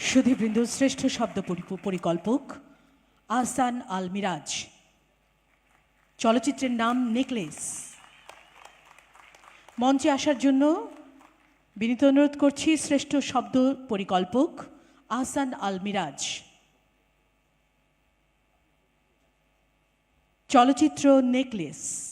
সুধীবৃন্দ শ্রেষ্ঠ শব্দ পরি- পরিকল্পক আহসান আল মিরাজ চলচ্চিত্রের নাম নেকলেস। মঞ্চে আসার জন্য বিনীত অনুরোধ করছি শ্রেষ্ঠ শব্দ পরিকল্পক আহসান আল মিরাজ চলচ্চিত্র নেকলেস।